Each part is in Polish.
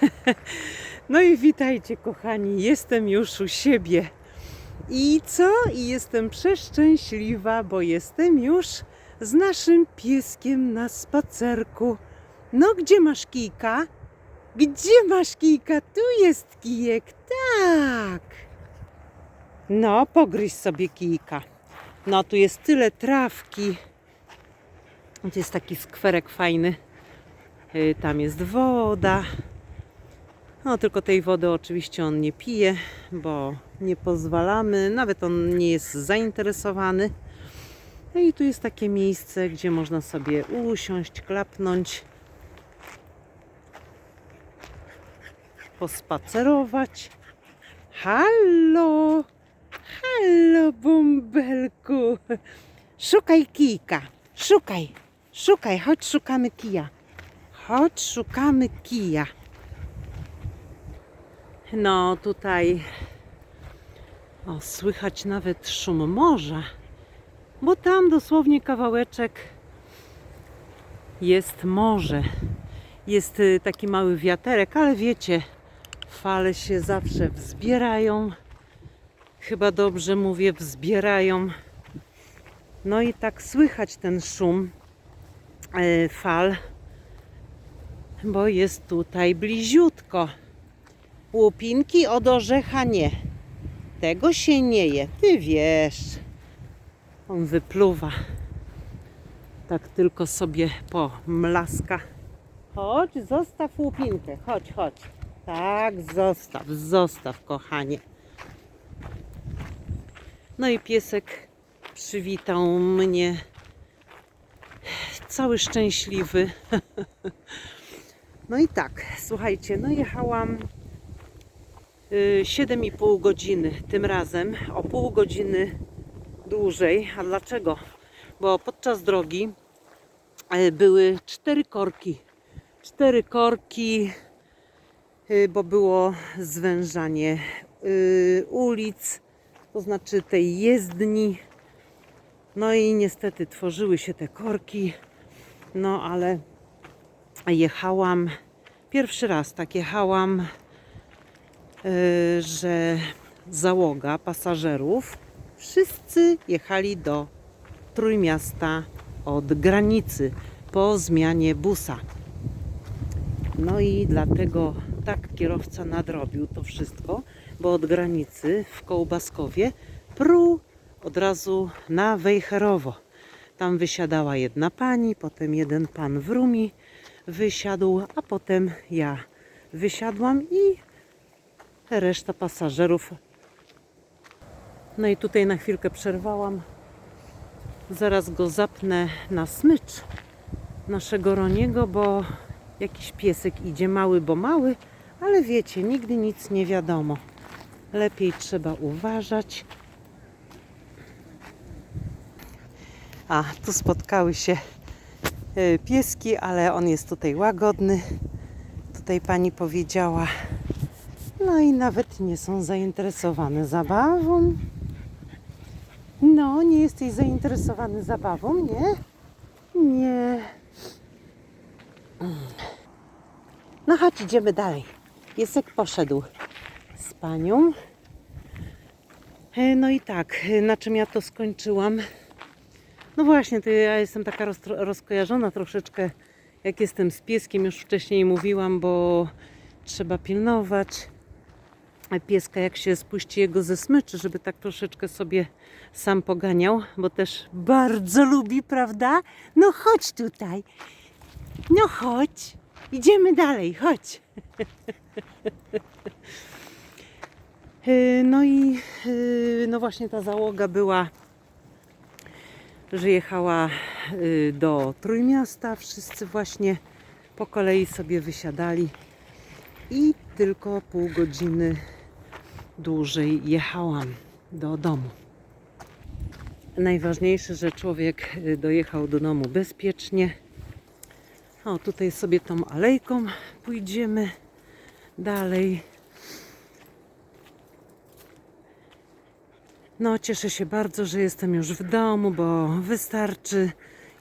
No i witajcie, kochani. Jestem już u siebie. I co? I jestem przeszczęśliwa, bo jestem już z naszym pieskiem na spacerku. No, gdzie masz kijka? Gdzie masz kijka? Tu jest kijek. Tak. No, pogryź sobie kijka. No, tu jest tyle trawki. Tu jest taki skwerek fajny. Y, Tam jest woda. No, tylko tej wody oczywiście on nie pije, bo nie pozwalamy. Nawet on nie jest zainteresowany. No i tu jest takie miejsce, gdzie można sobie usiąść, klapnąć, pospacerować. Halo! Halo, bąbelku! Szukaj kijka! Szukaj! Szukaj! Chodź, szukamy kija! Chodź, szukamy kija! No, tutaj o, słychać nawet szum morza, bo tam dosłownie kawałeczek jest morze. Jest y, taki mały wiaterek, ale wiecie, fale się zawsze wzbierają. Chyba dobrze mówię, wzbierają. No i tak słychać ten szum e, fal, bo jest tutaj bliziutko. Łupinki od orzecha nie. Tego się nie je. Ty wiesz. On wypluwa. Tak tylko sobie po mlaska. Chodź, zostaw łupinkę. Chodź, chodź. Tak, zostaw, zostaw, kochanie. No i piesek przywitał mnie. Cały szczęśliwy. No i tak, słuchajcie, no jechałam 7,5 godziny tym razem, o pół godziny dłużej. A dlaczego? Bo podczas drogi y, były cztery korki. Cztery korki, y, bo było zwężanie y, ulic, to znaczy tej jezdni. No i niestety tworzyły się te korki, no ale jechałam, pierwszy raz tak jechałam że załoga pasażerów wszyscy jechali do Trójmiasta od granicy po zmianie busa. No i dlatego tak kierowca nadrobił to wszystko, bo od granicy w Kołbaskowie pruł od razu na Wejherowo. Tam wysiadała jedna pani, potem jeden pan w Rumi wysiadł, a potem ja wysiadłam i reszta pasażerów. No i tutaj na chwilkę przerwałam. Zaraz go zapnę na smycz naszego Roniego, bo jakiś piesek idzie mały, bo mały, ale wiecie, nigdy nic nie wiadomo. Lepiej trzeba uważać. A, tu spotkały się e, pieski, ale on jest tutaj łagodny. Tutaj pani powiedziała, no i nawet nie są zainteresowane zabawą. No, nie jesteś zainteresowany zabawą, nie? Nie. No chodź, idziemy dalej. Piesek poszedł z panią. E, No i tak, e, na czym ja to skończyłam? No właśnie, to ja jestem taka rozkojarzona troszeczkę, jak jestem z pieskiem, już wcześniej mówiłam, bo trzeba pilnować pieska, jak się spuści jego ze smyczy, żeby tak troszeczkę sobie sam poganiał, bo też bardzo lubi, prawda? No chodź tutaj. No chodź. Idziemy dalej, chodź. Yy, No i yy, no właśnie ta załoga była, że jechała yy, do Trójmiasta. Wszyscy właśnie po kolei sobie wysiadali i tylko pół godziny dłużej jechałam do domu. Najważniejsze, że człowiek y, dojechał do domu bezpiecznie. O, tutaj sobie tą alejką pójdziemy dalej. No, cieszę się bardzo, że jestem już w domu, bo wystarczy.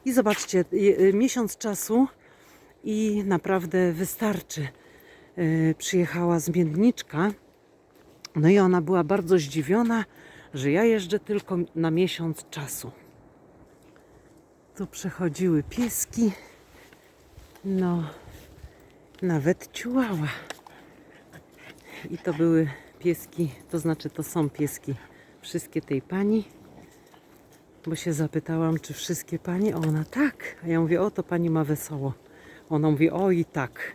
I zobaczcie, y, y, miesiąc czasu i naprawdę wystarczy przyjechała zmienniczka. No i ona była bardzo zdziwiona, że ja jeżdżę tylko na miesiąc czasu. Tu przechodziły pieski. No, nawet ciułała. I to były pieski, to znaczy to są pieski wszystkie tej pani. Bo się zapytałam, czy wszystkie pani? A ona tak. A ja mówię, o to pani ma wesoło. Ona mówi, o i tak.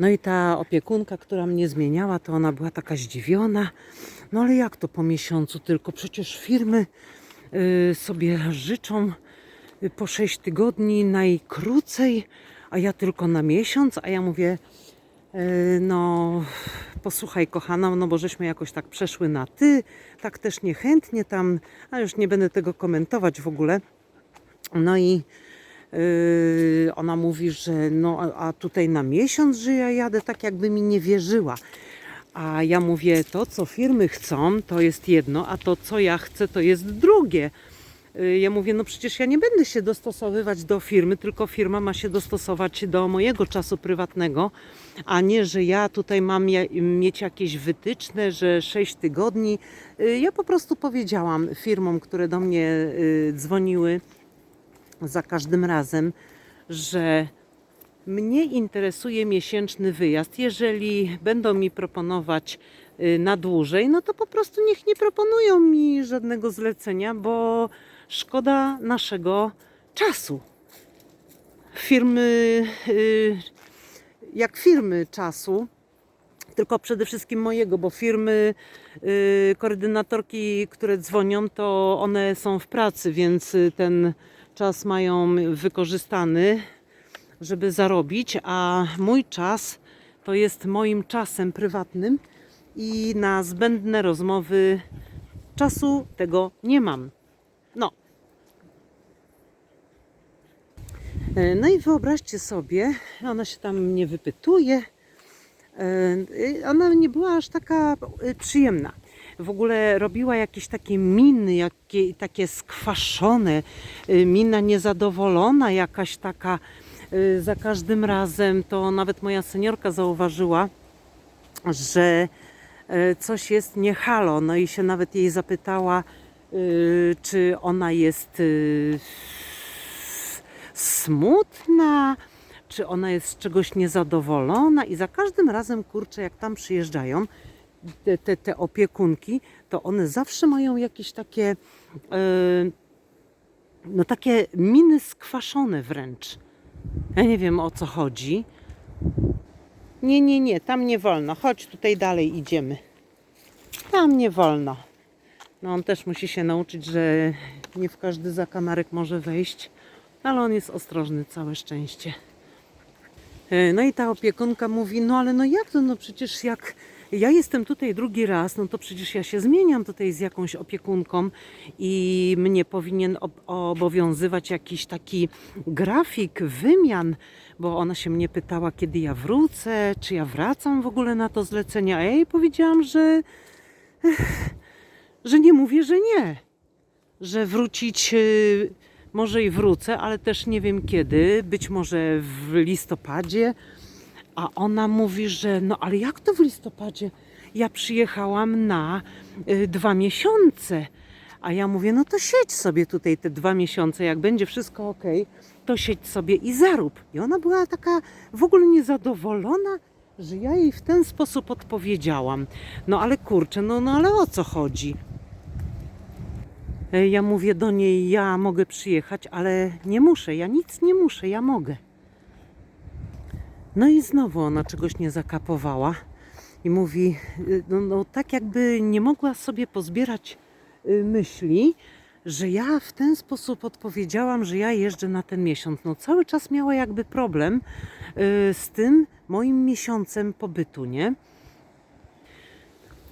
No i ta opiekunka, która mnie zmieniała, to ona była taka zdziwiona. No ale jak to po miesiącu tylko? Przecież firmy y, sobie życzą y, po 6 tygodni najkrócej, a ja tylko na miesiąc. A ja mówię, y, no posłuchaj kochana, no bo żeśmy jakoś tak przeszły na ty, tak też niechętnie tam, a już nie będę tego komentować w ogóle. No i Yy, ona mówi, że no a tutaj na miesiąc, że ja jadę, tak jakby mi nie wierzyła. A ja mówię, to co firmy chcą, to jest jedno, a to co ja chcę, to jest drugie. Yy, Ja mówię, no przecież ja nie będę się dostosowywać do firmy, tylko firma ma się dostosować do mojego czasu prywatnego, a nie, że ja tutaj mam mieć jakieś wytyczne, że 6 tygodni. Yy, Ja po prostu powiedziałam firmom, które do mnie dzwoniły, za każdym razem, że mnie interesuje miesięczny wyjazd. Jeżeli będą mi proponować y, na dłużej, no to po prostu niech nie proponują mi żadnego zlecenia, bo szkoda naszego czasu. Firmy, y, jak firmy czasu, tylko przede wszystkim mojego, bo firmy, y, koordynatorki, które dzwonią, to one są w pracy, więc ten czas mają wykorzystany, żeby zarobić, a mój czas to jest moim czasem prywatnym i na zbędne rozmowy czasu tego nie mam. No. E, No i wyobraźcie sobie, ona się tam mnie wypytuje. E, Ona nie była aż taka e, przyjemna. W ogóle robiła jakieś takie miny, jakie, takie skwaszone, e, mina niezadowolona, jakaś taka e, za każdym razem. To nawet moja seniorka zauważyła, że e, coś jest nie halo. No i się nawet jej zapytała, czy ona jest smutna, czy ona jest z czegoś niezadowolona i za każdym razem, kurczę, jak tam przyjeżdżają te, te, te opiekunki, to one zawsze mają jakieś takie e, no takie miny skwaszone wręcz. Ja nie wiem o co chodzi. Nie, nie, nie, tam nie wolno. Chodź tutaj dalej idziemy. Tam nie wolno. No on też musi się nauczyć, że nie w każdy zakamarek może wejść, ale on jest ostrożny, całe szczęście. E, No i ta opiekunka mówi, no ale no jak to, no przecież jak ja jestem tutaj drugi raz, no to przecież ja się zmieniam tutaj z jakąś opiekunką i mnie powinien ob- obowiązywać jakiś taki grafik wymian, bo ona się mnie pytała, kiedy ja wrócę, czy ja wracam w ogóle na to zlecenie, a ja jej powiedziałam, że, że nie mówię, że nie, że wrócić y, może i wrócę, ale też nie wiem kiedy, być może w listopadzie, a ona mówi, że no ale jak to w listopadzie? Ja przyjechałam na y, dwa miesiące. A ja mówię, no to siedź sobie tutaj te dwa miesiące, jak będzie wszystko ok, to siedź sobie i zarób. I ona była taka w ogóle niezadowolona, że ja jej w ten sposób odpowiedziałam. No ale kurczę, no, no ale o co chodzi? E, Ja mówię do niej, ja mogę przyjechać, ale nie muszę, ja nic nie muszę, ja mogę. No i znowu ona czegoś nie zakapowała i mówi, y, no, no tak jakby nie mogła sobie pozbierać y, myśli, że ja w ten sposób odpowiedziałam, że ja jeżdżę na ten miesiąc. No cały czas miała jakby problem y, z tym moim miesiącem pobytu, nie?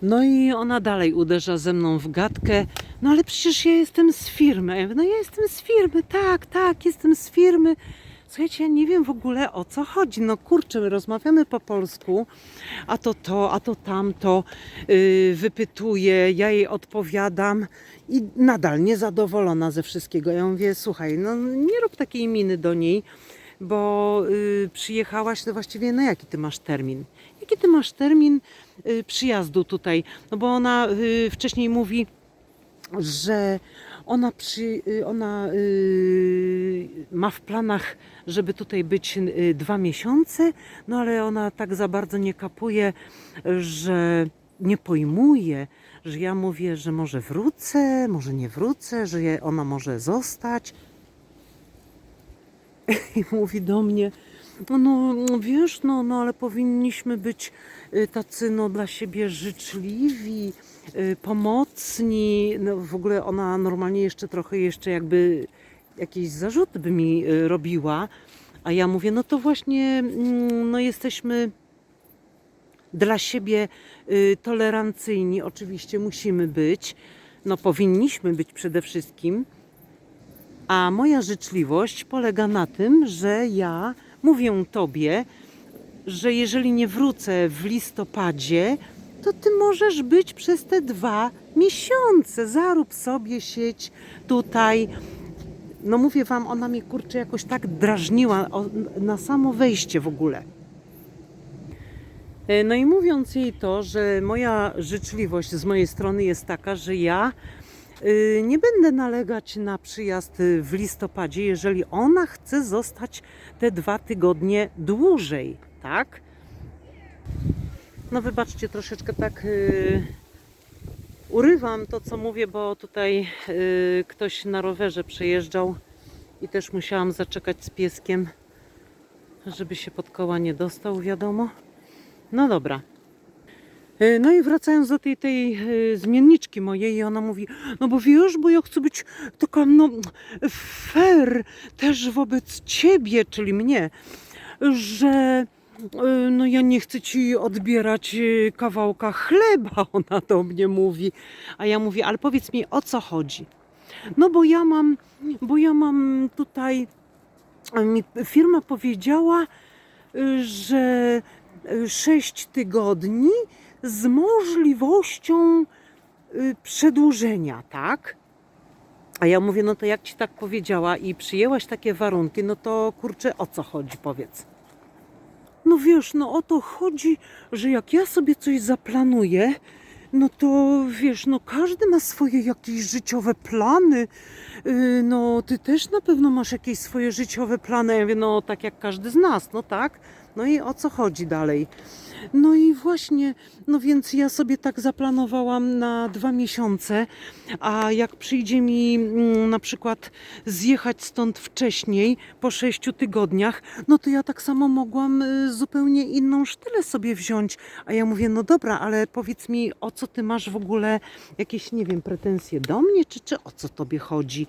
No i ona dalej uderza ze mną w gadkę. No ale przecież ja jestem z firmy. No ja jestem z firmy, tak, tak, jestem z firmy. Słuchajcie, ja nie wiem w ogóle o co chodzi. No kurczę, my rozmawiamy po polsku, a to to, a to tamto yy, wypytuje, ja jej odpowiadam i nadal niezadowolona ze wszystkiego. Ja mówię, słuchaj, no nie rób takiej miny do niej, bo y, przyjechałaś, no właściwie, no jaki ty masz termin? Jaki ty masz termin y, przyjazdu tutaj? No bo ona y, wcześniej mówi, że ona, przy, y, ona y, ma w planach, żeby tutaj być y, dwa miesiące, no ale ona tak za bardzo nie kapuje, że nie pojmuje, że ja mówię, że może wrócę, może nie wrócę, że ona może zostać. I mówi do mnie, no, no wiesz, no, no ale powinniśmy być y, tacy no, dla siebie życzliwi, pomocni. No, w ogóle ona normalnie jeszcze trochę jeszcze jakby jakieś zarzuty by mi y, robiła, a ja mówię, no to właśnie mm, no, jesteśmy dla siebie y, tolerancyjni, oczywiście musimy być, no powinniśmy być przede wszystkim. A moja życzliwość polega na tym, że ja mówię tobie, że jeżeli nie wrócę w listopadzie, to ty możesz być przez te dwa miesiące. Zarób sobie sieć tutaj. No mówię wam, ona mnie kurczę jakoś tak drażniła na samo wejście w ogóle. E, No i mówiąc jej to, że moja życzliwość z mojej strony jest taka, że ja y, nie będę nalegać na przyjazd w listopadzie, jeżeli ona chce zostać te dwa tygodnie dłużej, tak? No wybaczcie, troszeczkę tak y, urywam to, co mówię, bo tutaj y, ktoś na rowerze przejeżdżał i też musiałam zaczekać z pieskiem, żeby się pod koła nie dostał, wiadomo. No dobra. E, No i wracając do tej, tej e, zmienniczki mojej, i ona mówi, no bo wiesz, bo ja chcę być taka, no, fair też wobec ciebie, czyli mnie, że no ja nie chcę ci odbierać e, kawałka chleba, ona do mnie mówi. A ja mówię, ale powiedz mi, o co chodzi? No bo ja mam, bo ja mam tutaj, e, firma powiedziała, że y, sześć tygodni z możliwością przedłużenia, tak? A ja mówię, no to jak ci tak powiedziała i przyjęłaś takie warunki, no to kurczę, o co chodzi, powiedz. No wiesz, no o to chodzi, że jak ja sobie coś zaplanuję, no to wiesz, no każdy ma swoje jakieś życiowe plany. Yy, No ty też na pewno masz jakieś swoje życiowe plany. Ja mówię, no tak jak każdy z nas, no tak. No i o co chodzi dalej? No i właśnie, no więc ja sobie tak zaplanowałam na dwa miesiące, a jak przyjdzie mi mm, na przykład zjechać stąd wcześniej, po sześciu tygodniach, no to ja tak samo mogłam y, zupełnie inną sztylę sobie wziąć. A ja mówię, no dobra, ale powiedz mi, o co ty masz w ogóle jakieś, nie wiem, pretensje do mnie, czy, czy o co tobie chodzi?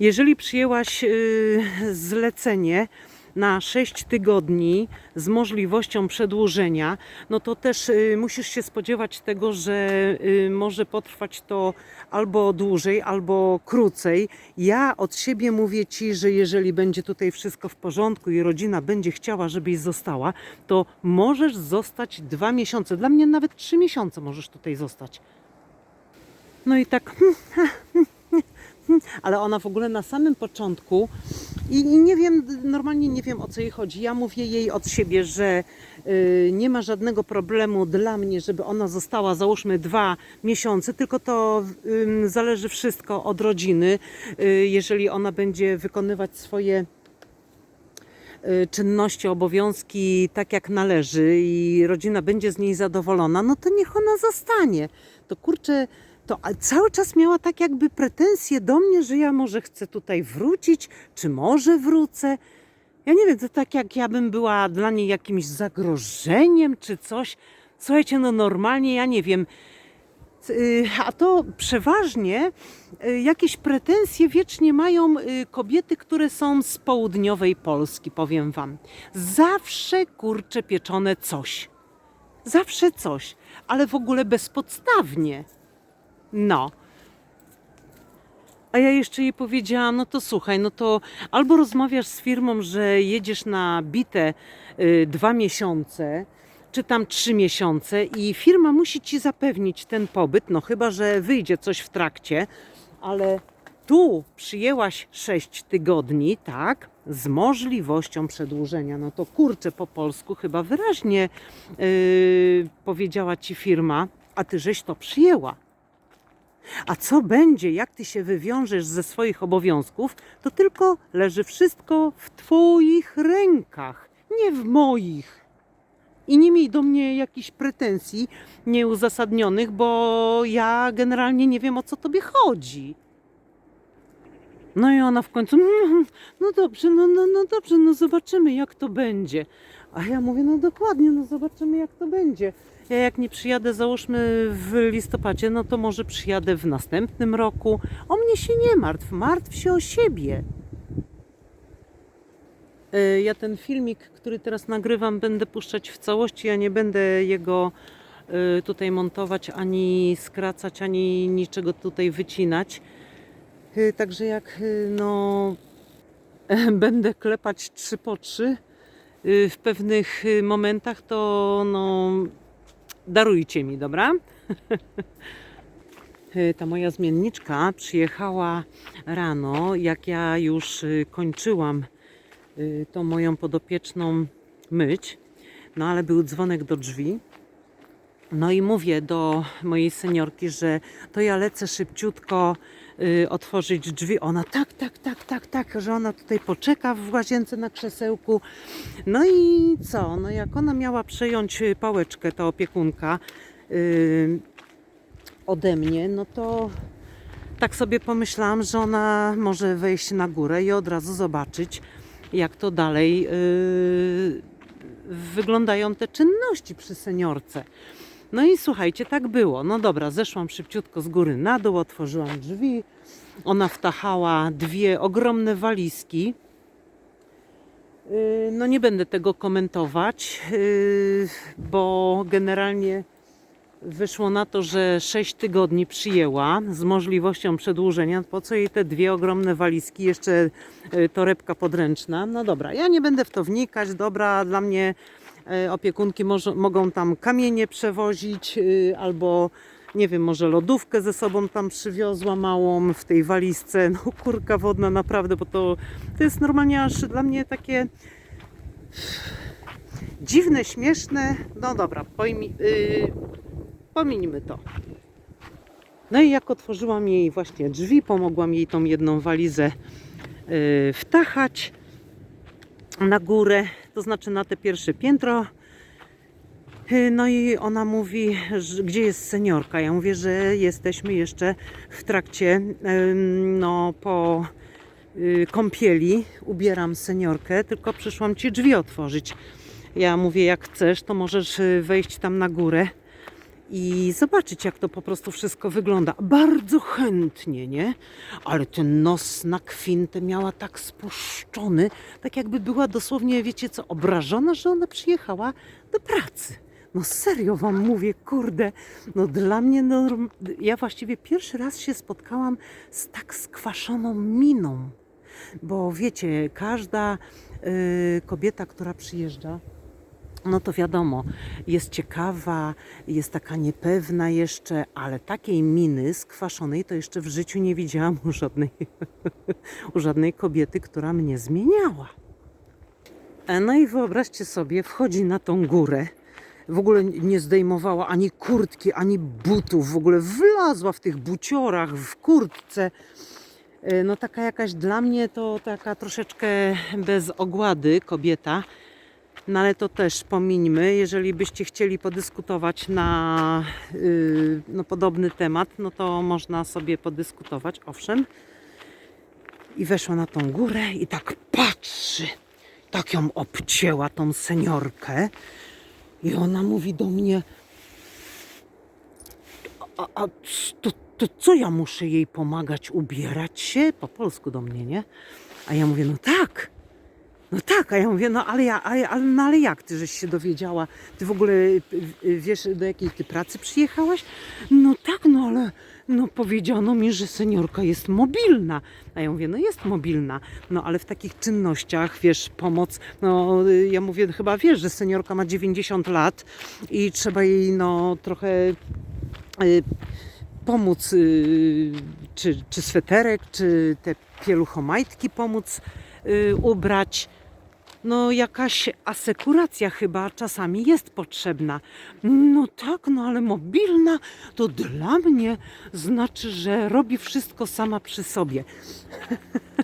Jeżeli przyjęłaś y, zlecenie na 6 tygodni z możliwością przedłużenia, no to też y, musisz się spodziewać tego, że y, może potrwać to albo dłużej, albo krócej. Ja od siebie mówię ci, że jeżeli będzie tutaj wszystko w porządku i rodzina będzie chciała, żebyś została, to możesz zostać dwa miesiące. Dla mnie nawet trzy miesiące możesz tutaj zostać. No i tak, ale ona w ogóle na samym początku i, i nie wiem, normalnie nie wiem o co jej chodzi. Ja mówię jej od siebie, że y, nie ma żadnego problemu dla mnie, żeby ona została załóżmy dwa miesiące, tylko to ym, zależy wszystko od rodziny. Y, jeżeli ona będzie wykonywać swoje y, czynności, obowiązki tak jak należy i rodzina będzie z niej zadowolona, no to niech ona zostanie. To kurczę, to cały czas miała tak jakby pretensje do mnie, że ja może chcę tutaj wrócić, czy może wrócę. Ja nie wiem, to tak jak ja bym była dla niej jakimś zagrożeniem czy coś. Słuchajcie, no normalnie ja nie wiem. Y, A to przeważnie y, jakieś pretensje wiecznie mają y, kobiety, które są z południowej Polski, powiem wam. Zawsze kurcze pieczone coś. Zawsze coś, ale w ogóle bezpodstawnie. No. A ja jeszcze jej powiedziałam, no to słuchaj, no to albo rozmawiasz z firmą, że jedziesz na bite y, dwa miesiące, czy tam trzy miesiące i firma musi ci zapewnić ten pobyt, no chyba, że wyjdzie coś w trakcie, ale tu przyjęłaś sześć tygodni, tak? z możliwością przedłużenia. No to kurczę po polsku chyba wyraźnie yy, powiedziała ci firma, a ty żeś to przyjęła. A co będzie, jak ty się wywiążesz ze swoich obowiązków, to tylko leży wszystko w twoich rękach, nie w moich. I nie miej do mnie jakichś pretensji nieuzasadnionych, bo ja generalnie nie wiem o co tobie chodzi. No i ona w końcu, "Mm, no dobrze, no, no, no dobrze, no zobaczymy jak to będzie. A ja mówię, no dokładnie, no zobaczymy jak to będzie. Ja jak nie przyjadę, załóżmy w listopadzie, no to może przyjadę w następnym roku. O mnie się nie martw, martw się o siebie. E, Ja ten filmik, który teraz nagrywam, będę puszczać w całości. Ja nie będę jego e, tutaj montować, ani skracać, ani niczego tutaj wycinać. E, Także jak no, będę klepać trzy po trzy w pewnych momentach, to no, darujcie mi, dobra? E, Ta moja zmienniczka przyjechała rano, jak ja już e, kończyłam y, tą moją podopieczną myć. No ale był dzwonek do drzwi. No i mówię do mojej seniorki, że to ja lecę szybciutko y, otworzyć drzwi. Ona tak, tak, tak, tak, tak, że ona tutaj poczeka w łazience na krzesełku. No i co? No jak ona miała przejąć y, pałeczkę, ta opiekunka y, ode mnie, no to tak sobie pomyślałam, że ona może wejść na górę i od razu zobaczyć, jak to dalej wyglądają te czynności przy seniorce. No i słuchajcie, tak było. No dobra, zeszłam szybciutko z góry na dół, otworzyłam drzwi. Ona wtachała dwie ogromne walizki. Yy, No nie będę tego komentować, yy, bo generalnie wyszło na to, że 6 tygodni przyjęła z możliwością przedłużenia. Po co jej te dwie ogromne walizki, jeszcze y, torebka podręczna? No dobra, ja nie będę w to wnikać. Dobra, dla mnie y, opiekunki może, mogą tam kamienie przewozić y, albo nie wiem, może lodówkę ze sobą tam przywiozła małą w tej walizce. No kurka wodna naprawdę, bo to, to jest normalnie aż dla mnie takie dziwne, śmieszne. No dobra, pojmi, yy, pominijmy to. No i jak otworzyłam jej właśnie drzwi, pomogłam jej tą jedną walizę yy, wtachać na górę, to znaczy na te pierwsze piętro. Yy, No i ona mówi, gdzie jest seniorka? Ja mówię, że jesteśmy jeszcze w trakcie, no po y, kąpieli. Ubieram seniorkę, tylko przyszłam ci drzwi otworzyć. Ja mówię, jak chcesz, to możesz y, wejść tam na górę i zobaczyć, jak to po prostu wszystko wygląda. Bardzo chętnie, nie? Ale ten nos na kwintę miała tak spuszczony, tak jakby była dosłownie, wiecie co, obrażona, że ona przyjechała do pracy. No serio wam mówię, kurde, no dla mnie, ja właściwie pierwszy raz się spotkałam z tak skwaszoną miną. Bo wiecie, każda y, kobieta, która przyjeżdża, no to wiadomo, jest ciekawa, jest taka niepewna jeszcze, ale takiej miny skwaszonej to jeszcze w życiu nie widziałam u żadnej, u żadnej kobiety, która mnie zmieniała. E, No i wyobraźcie sobie, wchodzi na tą górę. W ogóle nie zdejmowała ani kurtki, ani butów. W ogóle wlazła w tych buciorach, w kurtce. E, No taka jakaś dla mnie to taka troszeczkę bez ogłady kobieta. No ale to też pomińmy, jeżeli byście chcieli podyskutować na yy, no, podobny temat, no to można sobie podyskutować, owszem. I weszła na tą górę i tak patrzy, tak ją obcięła tą seniorkę. I ona mówi do mnie, a, a to, to co ja muszę jej pomagać ubierać się? Po polsku do mnie, nie? A ja mówię, no tak. No tak, a ja mówię, no ale ja, ale, no ale jak ty żeś się dowiedziała? Ty w ogóle y, y, wiesz, do jakiej ty pracy przyjechałaś? No tak, no ale no powiedziano mi, że seniorka jest mobilna. A ja mówię, no jest mobilna, no ale w takich czynnościach, wiesz, pomoc, no y, ja mówię, chyba wiesz, że seniorka ma 90 lat i trzeba jej no trochę y, pomóc, czy, czy sweterek, czy te pieluchomajtki pomóc ubrać. No jakaś asekuracja chyba czasami jest potrzebna. No tak, no ale mobilna to dla mnie znaczy, że robi wszystko sama przy sobie.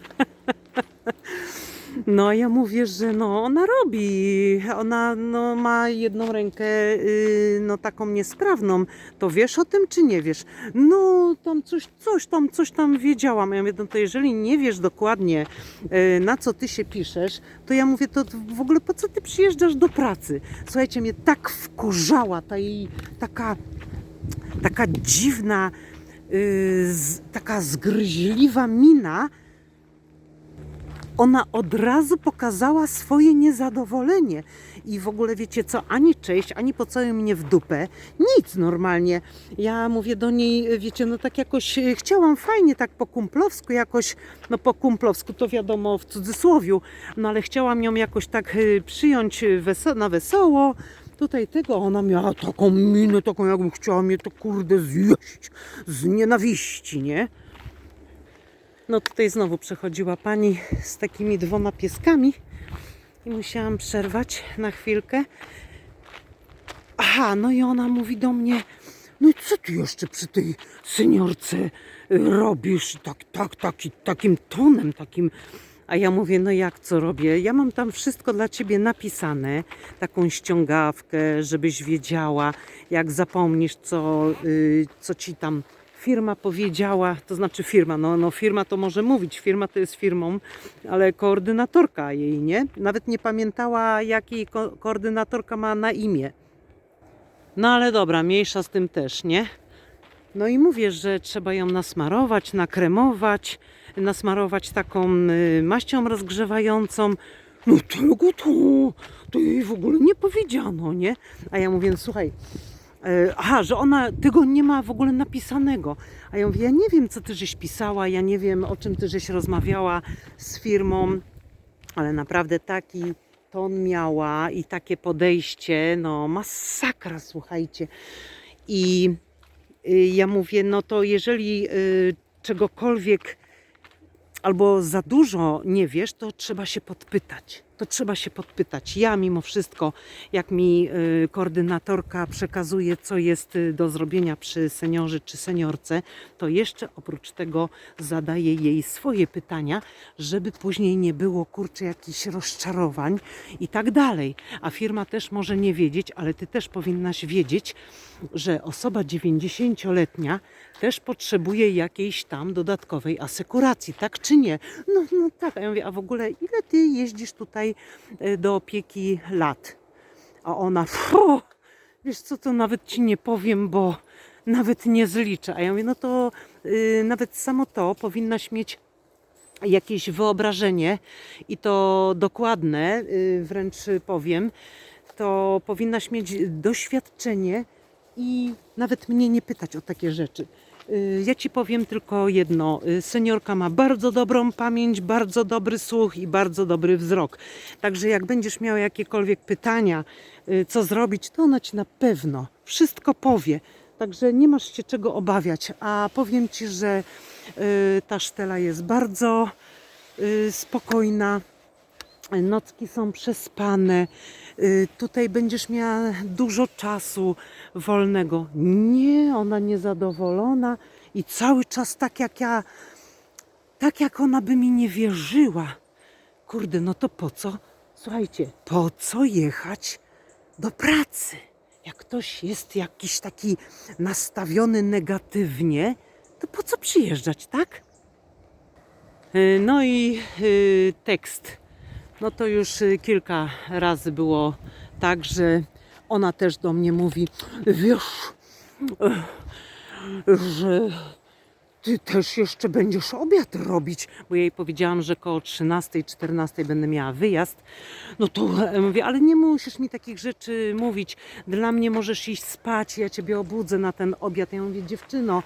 No ja mówię, że no ona robi, ona no, ma jedną rękę yy, no taką niesprawną, to wiesz o tym czy nie wiesz? No tam coś, coś tam, coś tam wiedziałam. Ja mówię, no to jeżeli nie wiesz dokładnie yy, na co ty się piszesz, to ja mówię, to w ogóle po co ty przyjeżdżasz do pracy? Słuchajcie, mnie tak wkurzała ta jej taka, taka dziwna, yy, z, taka zgryźliwa mina, ona od razu pokazała swoje niezadowolenie. I w ogóle wiecie co, ani cześć, ani pocałuj mnie w dupę, nic normalnie. Ja mówię do niej, wiecie, no tak jakoś e, chciałam fajnie, tak po kumplowsku jakoś, no po kumplowsku to wiadomo w cudzysłowiu, no ale chciałam ją jakoś tak e, przyjąć weso- na wesoło. Tutaj tego, ona miała taką minę, taką jakbym chciała mnie to kurde zjeść z nienawiści, nie? No tutaj znowu przechodziła pani z takimi dwoma pieskami i musiałam przerwać na chwilkę. Aha, no i ona mówi do mnie, no i co ty jeszcze przy tej seniorce y, robisz? Tak, tak, taki, takim tonem, takim... A ja mówię, no jak co robię? Ja mam tam wszystko dla ciebie napisane, taką ściągawkę, żebyś wiedziała, jak zapomnisz, co, y, co ci tam firma powiedziała, to znaczy firma, no, no firma to może mówić, firma to jest firmą, ale koordynatorka jej, nie? Nawet nie pamiętała, jakiej ko- koordynatorka ma na imię. No ale dobra, mniejsza z tym też, nie? No i mówię, że trzeba ją nasmarować, nakremować, nasmarować taką y, maścią rozgrzewającą. No tego to, to jej w ogóle nie powiedziano, nie? A ja mówię, słuchaj, aha, że ona tego nie ma w ogóle napisanego. A ja mówię, ja nie wiem, co ty żeś pisała, ja nie wiem, o czym ty żeś rozmawiała z firmą, ale naprawdę taki ton miała i takie podejście, no masakra, słuchajcie. I y, ja mówię, no to jeżeli y, czegokolwiek albo za dużo nie wiesz, to trzeba się podpytać. To trzeba się podpytać. Ja mimo wszystko, jak mi y, koordynatorka przekazuje, co jest y, do zrobienia przy seniorze czy seniorce, to jeszcze oprócz tego zadaję jej swoje pytania, żeby później nie było kurczę jakichś rozczarowań i tak dalej. A firma też może nie wiedzieć, ale ty też powinnaś wiedzieć, że osoba 90-letnia też potrzebuje jakiejś tam dodatkowej asekuracji, tak czy nie? No, no tak, a ja mówię, a w ogóle ile ty jeździsz tutaj e, do opieki lat? A ona, "Fu, wiesz co, to nawet ci nie powiem, bo nawet nie zliczę. A ja mówię, no to y, nawet samo to powinnaś mieć jakieś wyobrażenie i to dokładne, y, wręcz powiem, to powinnaś mieć doświadczenie i nawet mnie nie pytać o takie rzeczy. Y, Ja ci powiem tylko jedno. Y, Seniorka ma bardzo dobrą pamięć, bardzo dobry słuch i bardzo dobry wzrok. Także jak będziesz miał jakiekolwiek pytania, y, co zrobić, to ona ci na pewno wszystko powie. Także nie masz się czego obawiać. A powiem ci, że ta sztela jest bardzo spokojna. Nocki są przespane. Y, Tutaj będziesz miała dużo czasu wolnego. Nie, ona niezadowolona i cały czas tak jak ja, tak jak ona by mi nie wierzyła. Kurde, no to po co? Słuchajcie, po co jechać do pracy? Jak ktoś jest jakiś taki nastawiony negatywnie, to po co przyjeżdżać, tak? Y, No i y, tekst. No to już y, kilka razy było tak, że ona też do mnie mówi, wiesz, eh, że ty też jeszcze będziesz obiad robić, bo jej powiedziałam, że koło 13-14 będę miała wyjazd. No to e, mówię, ale nie musisz mi takich rzeczy mówić. Dla mnie możesz iść spać, ja ciebie obudzę na ten obiad. Ja mówię, dziewczyno,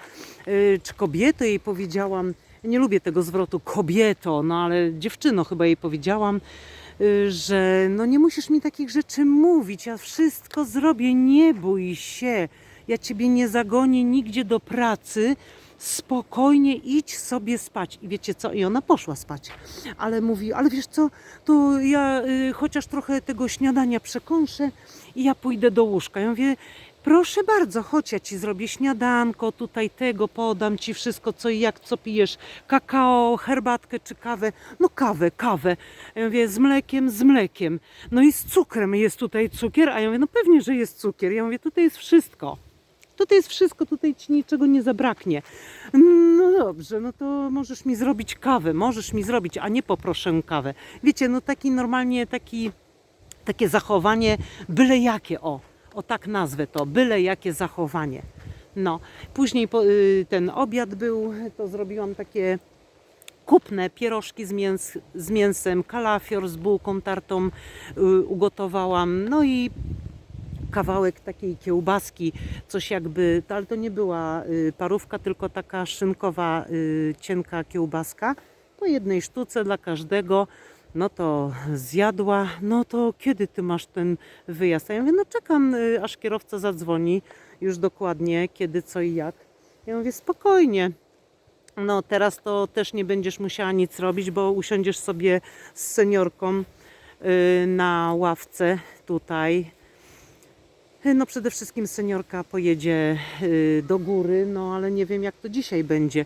y, czy kobieto jej powiedziałam, nie lubię tego zwrotu kobieto, no ale dziewczyno chyba jej powiedziałam, y, że no nie musisz mi takich rzeczy mówić, ja wszystko zrobię, nie bój się. Ja ciebie nie zagonię nigdzie do pracy, spokojnie idź sobie spać. I wiecie co? I ona poszła spać. Ale mówi, ale wiesz co, to ja y, chociaż trochę tego śniadania przekąszę i ja pójdę do łóżka. Ja mówię, proszę bardzo, chodź, ja ci zrobię śniadanko, tutaj tego podam ci wszystko, co i jak, co pijesz, kakao, herbatkę czy kawę. No kawę, kawę. Ja mówię, z mlekiem, z mlekiem. No i z cukrem jest tutaj cukier, a ja mówię, no pewnie, że jest cukier. Ja mówię, tutaj jest wszystko. Tutaj jest wszystko, tutaj ci niczego nie zabraknie. No dobrze, no to możesz mi zrobić kawę, możesz mi zrobić, a nie poproszę kawę. Wiecie, no taki normalnie, taki, takie zachowanie byle jakie, o, o tak nazwę to, byle jakie zachowanie. No, później po, y, ten obiad był, to zrobiłam takie kupne pierożki z, mięs, z mięsem, kalafior z bułką tartą y, ugotowałam, no i kawałek takiej kiełbaski, coś jakby, ale to nie była y, parówka, tylko taka szynkowa, y, cienka kiełbaska, po jednej sztuce dla każdego. No to zjadła, no to kiedy ty masz ten wyjazd? A ja mówię, no czekam, y, aż kierowca zadzwoni już dokładnie, kiedy, co i jak. Ja mówię, spokojnie. No teraz to też nie będziesz musiała nic robić, bo usiądziesz sobie z seniorką y, na ławce tutaj. Y, No przede wszystkim seniorka pojedzie do góry, no ale nie wiem jak to dzisiaj będzie.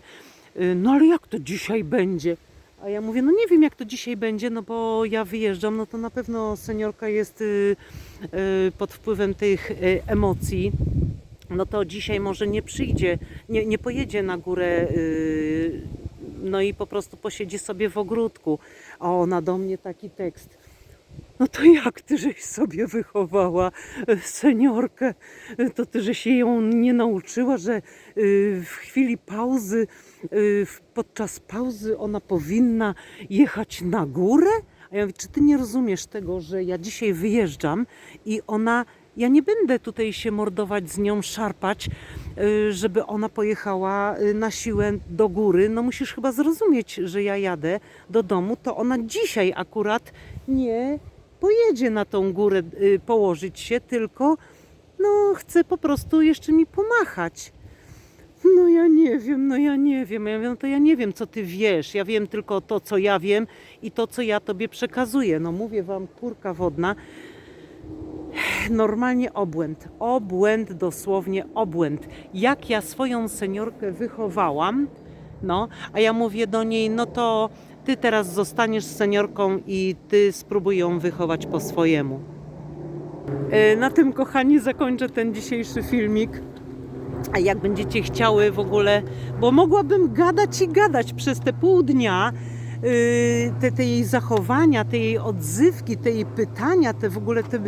No ale jak to dzisiaj będzie? A ja mówię, no nie wiem jak to dzisiaj będzie, no bo ja wyjeżdżam, no to na pewno seniorka jest y, y, pod wpływem tych y, emocji. No to dzisiaj może nie przyjdzie, nie, nie pojedzie na górę, no i po prostu posiedzi sobie w ogródku. A ona do mnie taki tekst. No to jak ty żeś sobie wychowała e, seniorkę? E, To ty żeś jej ją nie nauczyła, że y, w chwili pauzy, y, podczas pauzy ona powinna jechać na górę? A ja mówię, czy ty nie rozumiesz tego, że ja dzisiaj wyjeżdżam i ona, ja nie będę tutaj się mordować z nią, szarpać, y, żeby ona pojechała na siłę do góry. No musisz chyba zrozumieć, że ja jadę do domu, to ona dzisiaj akurat nie pojedzie na tą górę y, położyć się, tylko no chce po prostu jeszcze mi pomachać. No ja nie wiem, no ja nie wiem. Ja mówię, no to ja nie wiem, co ty wiesz. Ja wiem tylko to, co ja wiem i to, co ja tobie przekazuję. No mówię wam, kurka wodna. Normalnie obłęd. Obłęd, dosłownie obłęd. Jak ja swoją seniorkę wychowałam, no, a ja mówię do niej, no to ty teraz zostaniesz seniorką i ty spróbuj ją wychować po swojemu. E, Na tym, kochani, zakończę ten dzisiejszy filmik. A jak będziecie chciały w ogóle, bo mogłabym gadać i gadać przez te pół dnia, yy, te, te jej zachowania, te jej odzywki, te jej pytania, te w ogóle te,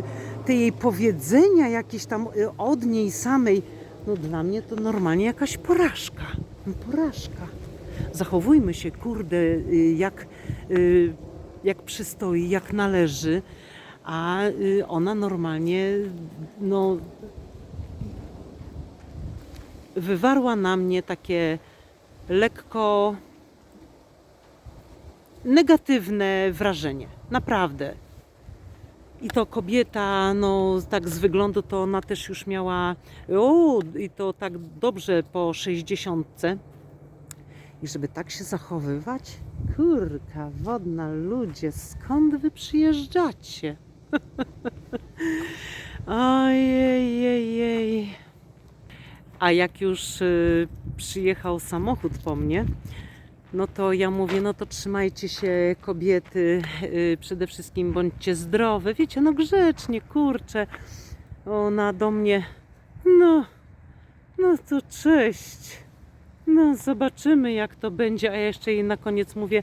te jej powiedzenia jakieś tam y, od niej samej, no dla mnie to normalnie jakaś porażka. No, porażka. Zachowujmy się, kurde, y, jak, y, jak przystoi, jak należy, a y, ona normalnie, no wywarła na mnie takie lekko negatywne wrażenie. Naprawdę. I to kobieta, no tak z wyglądu to ona też już miała, o, i to tak dobrze po sześćdziesiątce. I żeby tak się zachowywać? Kurka wodna, ludzie, skąd wy przyjeżdżacie? Ojej, jej, jej. A jak już y, przyjechał samochód po mnie, no to ja mówię, no to trzymajcie się kobiety, y, przede wszystkim bądźcie zdrowe. Wiecie, no grzecznie, kurczę. Ona do mnie, no, no to cześć. No zobaczymy jak to będzie, a ja jeszcze jej na koniec mówię,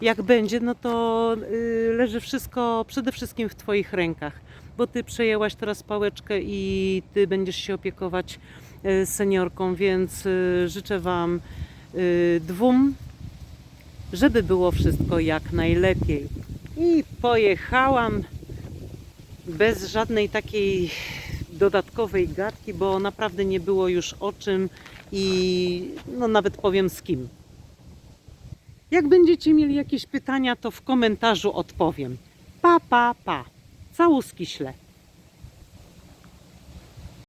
jak będzie, no to y, leży wszystko przede wszystkim w Twoich rękach, bo Ty przejęłaś teraz pałeczkę i Ty będziesz się opiekować y, seniorką, więc y, życzę Wam y, dwóm, żeby było wszystko jak najlepiej. I pojechałam bez żadnej takiej dodatkowej gadki, bo naprawdę nie było już o czym i no nawet powiem z kim. Jak będziecie mieli jakieś pytania, to w komentarzu odpowiem. Pa, pa, pa. Całuski śle.